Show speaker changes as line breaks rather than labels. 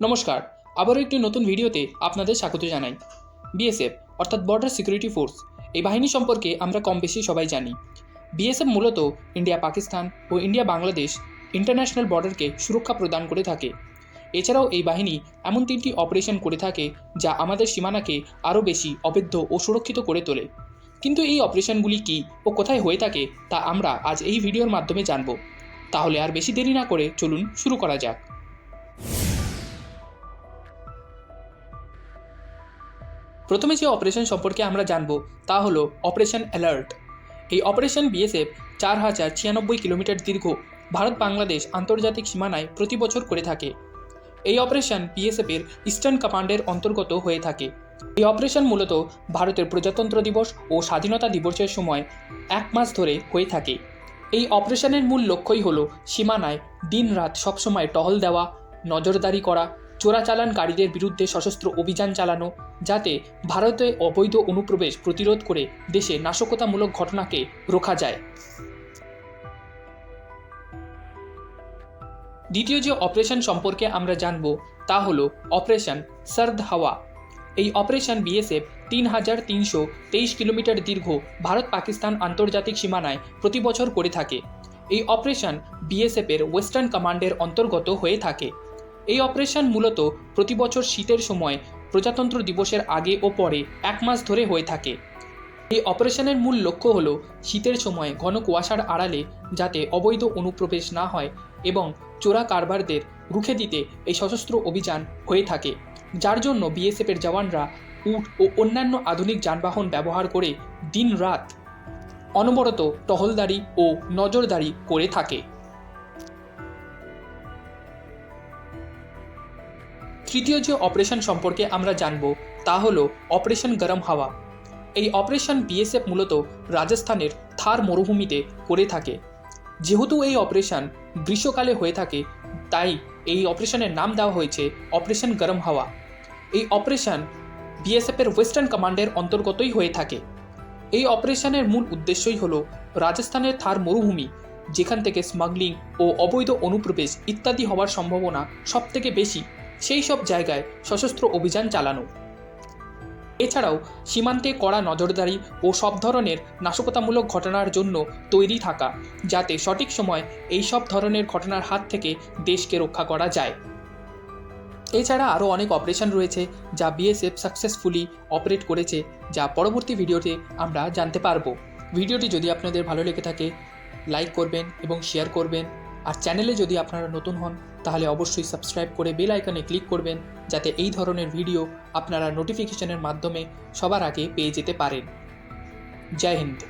নমস্কার, আবারও একটি নতুন ভিডিওতে আপনাদের স্বাগত জানাই। বিএসএফ, অর্থাৎ বর্ডার সিকিউরিটি ফোর্স এই বাহিনী সম্পর্কে আমরা কম বেশি সবাই জানি। বিএসএফ মূলত ইন্ডিয়া, পাকিস্তান ও ইন্ডিয়া, বাংলাদেশ ইন্টারন্যাশনাল বর্ডারকে সুরক্ষা প্রদান করে থাকে। এছাড়াও এই বাহিনী এমন তিনটি অপারেশন করে থাকে যা আমাদের সীমানাকে আরও বেশি অবৈধ ও সুরক্ষিত করে তোলে। কিন্তু এই অপারেশনগুলি কী ও কোথায় হয়ে থাকে তা আমরা আজ এই ভিডিওর মাধ্যমে জানব। তাহলে আর বেশি দেরি না করে চলুন শুরু করা যাক। প্রথমে যে অপারেশন সম্পর্কে আমরা জানব, তা হলো অপারেশন অ্যালার্ট এই অপারেশন বিএসএফ চার হাজার ছিয়ানব্বই কিলোমিটার দীর্ঘ ভারত বাংলাদেশ আন্তর্জাতিক সীমানায় প্রতি বছর করে থাকে। এই অপারেশন বিএসএফের ইস্টার্ন কমান্ডের অন্তর্গত হয়ে থাকে। এই অপারেশন মূলত ভারতের প্রজাতন্ত্র দিবস ও স্বাধীনতা দিবসের সময় এক মাস ধরে হয়ে থাকে। এই অপারেশনের মূল লক্ষ্যই হলো সীমানায় দিন রাত সবসময় টহল দেওয়া, নজরদারি করা চোরাচালানকারীদের বিরুদ্ধে সশস্ত্র অভিযান চালানো, যাতে ভারতে অবৈধ অনুপ্রবেশ প্রতিরোধ করে দেশে নাশকতামূলক ঘটনাকে রোখা যায়। দ্বিতীয় যে অপারেশন সম্পর্কে আমরা জানব, তা হলো অপারেশন সর্দ হাওয়া। এই অপারেশন বিএসএফ তিন হাজার তিনশো তেইশ কিলোমিটার দীর্ঘ ভারত পাকিস্তান আন্তর্জাতিক সীমানায় প্রতি বছর করে থাকে। এই অপারেশন বিএসএফের ওয়েস্টার্ন কমান্ডের অন্তর্গত হয়ে থাকে। এই অপারেশন মূলত প্রতি বছর শীতের সময় প্রজাতন্ত্র দিবসের আগে ও পরে এক মাস ধরে হয়ে থাকে। এই অপারেশনের মূল লক্ষ্য হল শীতের সময় ঘন কুয়াশার আড়ালে যাতে অবৈধ অনুপ্রবেশ না হয় এবং চোরা কারবারদের রুখে দিতে এই সশস্ত্র অভিযান হয়ে থাকে, যার জন্য বিএসএফের জওয়ানরা উট ও অন্যান্য আধুনিক যানবাহন ব্যবহার করে দিন রাত অনবরত টহলদারি ও নজরদারি করে থাকে। তৃতীয় যে অপারেশন সম্পর্কে আমরা জানব, তা হলো অপারেশন গরম হাওয়া। এই অপারেশন বিএসএফ মূলত রাজস্থানের থার মরুভূমিতে করে থাকে। যেহেতু এই অপারেশন গ্রীষ্মকালে হয়ে থাকে, তাই এই অপারেশনের নাম দেওয়া হয়েছে অপারেশন গরম হাওয়া। এই অপারেশন বিএসএফের ওয়েস্টার্ন কমান্ডের অন্তর্গতই হয়ে থাকে। এই অপারেশনের মূল উদ্দেশ্যই হলো রাজস্থানের থার মরুভূমি, যেখান থেকে স্মাগলিং ও অবৈধ অনুপ্রবেশ ইত্যাদি হওয়ার সম্ভাবনা সবথেকে বেশি। সেই সব জায়গায় সশস্ত্র অভিযান চালানো। এছাড়াও সীমান্তে কড়া নজরদারি ও সব ধরনের নাশকতামূলক ঘটনার জন্য তৈরি থাকা, যাতে সঠিক সময় এই সব ধরনের ঘটনার হাত থেকে দেশকে রক্ষা করা যায়। এছাড়া আরও অনেক অপারেশন রয়েছে, যা বিএসএফ সাকসেসফুলি অপারেট করেছে, যা পরবর্তী ভিডিওতে আমরা জানতে পারব। ভিডিওটি যদি আপনাদের ভালো লেগে থাকে, লাইক করবেন এবং শেয়ার করবেন। আর চ্যানেলে যদি আপনারা নতুন হন, তাহলে অবশ্যই সাবস্ক্রাইব করে বেল আইকনে ক্লিক করবেন, যাতে এই ধরনের ভিডিও আপনারা নোটিফিকেশনের মাধ্যমে সবার আগে পেয়ে যেতে পারেন। জয় হিন্দ।